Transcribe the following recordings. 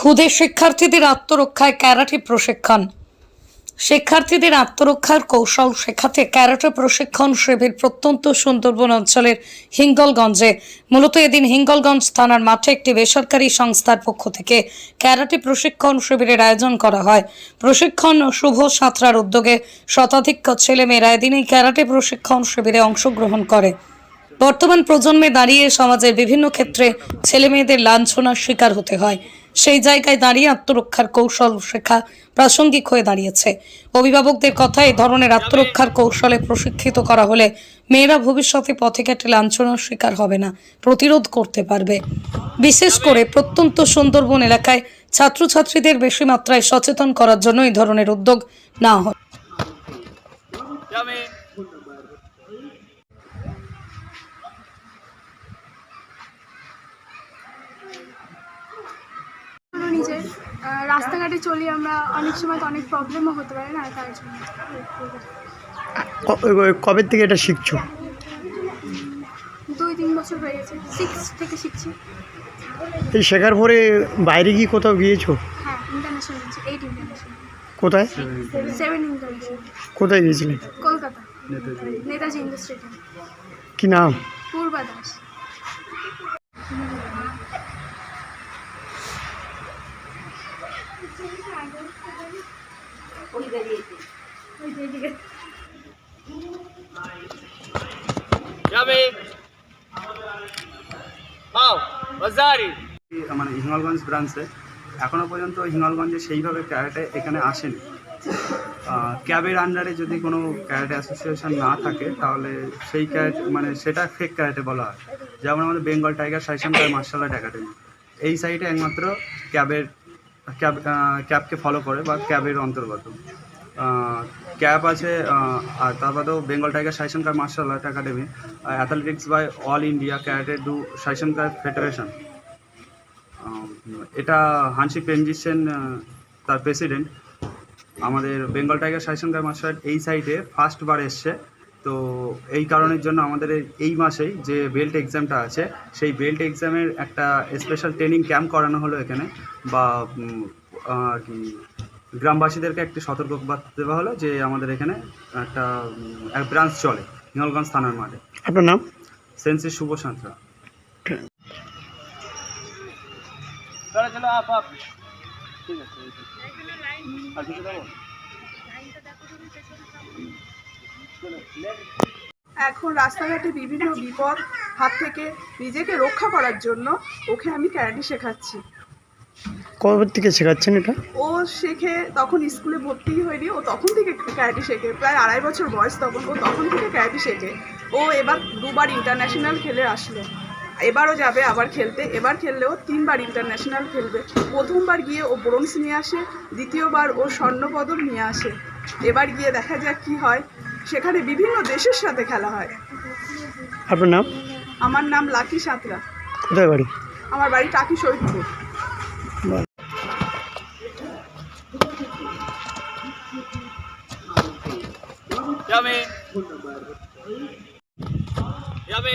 ক্ষুদে শিক্ষার্থীদের আত্মরক্ষায় ক্যারাটে প্রশিক্ষণ। শিক্ষার্থীদের আত্মরক্ষার কৌশল শেখাতে ক্যারাটে প্রশিক্ষণ শিবির প্রত্যন্ত সুন্দরবন অঞ্চলের হিঙ্গলগঞ্জে। মূলত এদিন হিঙ্গলগঞ্জ থানার মাঠে একটি বেসরকারি সংস্থার পক্ষ থেকে ক্যারাটে প্রশিক্ষণ শিবিরের আয়োজন করা হয়। প্রশিক্ষণ শুভ সাঁতরার উদ্যোগে শতাধিক ছেলেমেয়েরা এদিন এই ক্যারাটে প্রশিক্ষণ শিবিরে অংশগ্রহণ করে। বর্তমান প্রজন্মে দাঁড়িয়ে সমাজের বিভিন্ন ক্ষেত্রে ছেলে মেয়েদের লাঞ্ছনার শিকার হতে হয়। সেই জায়গায় দাঁড়িয়ে আত্মরক্ষার কৌশল শেখা প্রাসঙ্গিক হয়ে দাঁড়িয়েছে। অভিভাবকদের কথা এই ধরনের আত্মরক্ষার কৌশলে প্রশিক্ষিত করা হলে মেয়েরা ভবিষ্যতে পথে ঘাটে লাঞ্ছনার শিকার হবে না, প্রতিরোধ করতে পারবে। বিশেষ করে প্রত্যন্ত সুন্দরবন এলাকায় ছাত্রছাত্রীদের বেশি মাত্রায় সচেতন করার জন্য এই ধরনের উদ্যোগ না হয় যাবে আমরা নিজের আহ, রাস্তাঘাটে চলি আমরা অনেক সময় তো অনেক প্রবলেমও হতে পারে না তার জন্য। কবে থেকে এটা শিখছো? দুই তিন বছর হয়ে গেছে। সিক্স থেকে শিখছি। এই শেখার পরে বাইরে গিয়ে কোথাও গিয়েছো? হ্যাঁ ইন্টারন্যাশনাল এইট ইন্টারন্যাশনাল কোথায়? সেভেন ইন্টারন্যাশনাল কোথায় গিয়েছিলে? কলকাতা। নেতাজি ইন্ডার স্টেডিয়াম কি নাম? পূর্বা দাস। মানে হিঙ্গলগঞ্জ ব্রাঞ্চে এখনও পর্যন্ত হিঙ্গলগঞ্জে সেইভাবে ক্যারেটে এখানে আসেনি। ক্যাবের আন্ডারে যদি কোনো ক্যারেটে অ্যাসোসিয়েশন না থাকে, তাহলে সেই ক্যারেট মানে সেটা ফেক ক্যারেটে বলা হয়। যেমন আমাদের বেঙ্গল টাইগার টাই মার্শাল আর্ট একাডেমি এই সাইটে একমাত্র ক্যাবের ক্যাব ক্যাবকে ফলো করে বা ক্যাবের অন্তর্গত। ক্যাব আছে আর তার বাদেও Bengal tiger সাইশনকার martial art academy athletics by all India karate do সাইশনকার federation এটা হানসি পেনজিসেন তার প্রেসিডেন্ট আমাদের বেঙ্গল টাইগার সাইশনকার মার্শাল আর্ট এই সাইডে ফার্স্ট বার এসছে। তো এই কারণের জন্য আমাদের এই- এই মাসেই যে বেল্ট এক্সামটা আছে সেই বেল্ট এক্সামের একটা স্পেশাল ট্রেনিং ক্যাম্প করানো হলো এখানে। বা গ্রামবাসীদেরকে একটি সতর্ক বার্তা দেওয়া হলো যে আমাদের এখানে একটা এক ব্রাঞ্চ চলে হিঙ্গলগঞ্জ থানার মাঠে। আপনার নাম? সেন্সি শুভ সাঁতরা চলো চলো আপ আপ। ঠিক আছে। আর কিছু দেবো? এখন রাস্তাঘাটে বিভিন্ন বিপদ হাত থেকে নিজেকে রক্ষা করার জন্য ওকে আমি ক্যারাটে শেখাচ্ছি। কবে থেকে শেখাচ্ছেন এটা? ও শেখে তখন স্কুলে ভর্তি হয়নি ও তখন থেকে ক্যারাটে শেখে প্রায় আড়াই বছর বয়স তখন ও তখন থেকে ক্যারাটে শেখে। ও এবার দুবার ইন্টারন্যাশনাল খেলে আসলো। এবারও যাবে আবার খেলতে এবার খেললেও তিনবার ইন্টারন্যাশনাল খেলবে। প্রথমবার গিয়ে ও ব্রোঞ্জ নিয়ে আসে দ্বিতীয়বার ও স্বর্ণপদক নিয়ে আসে। এবার গিয়ে দেখা যাক কি হয়। সেখানে বিভিন্ন দেশের সাথে খেলা হয়। আপনার নাম? আমার নাম লাকি সাঁতরা। কোথায় বাড়ি? আমার বাড়ি টাকি শহীদপুর যাবে যাবে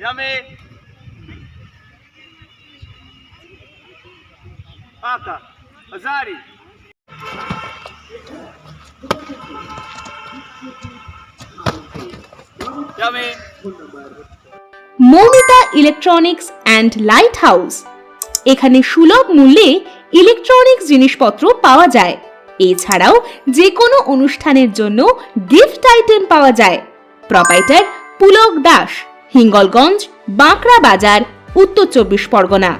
যাবে Moumita electronics and light house এখানে সুলভ মূল্যে ইলেকট্রনিক্স জিনিসপত্র পাওয়া যায়। এছাড়াও যে কোনো অনুষ্ঠানের জন্য গিফট আইটেম পাওয়া যায়। প্রপাইটার পুলক দাস। হিঙ্গলগঞ্জ বাঁকড়া বাজার উত্তর চব্বিশ পরগনা।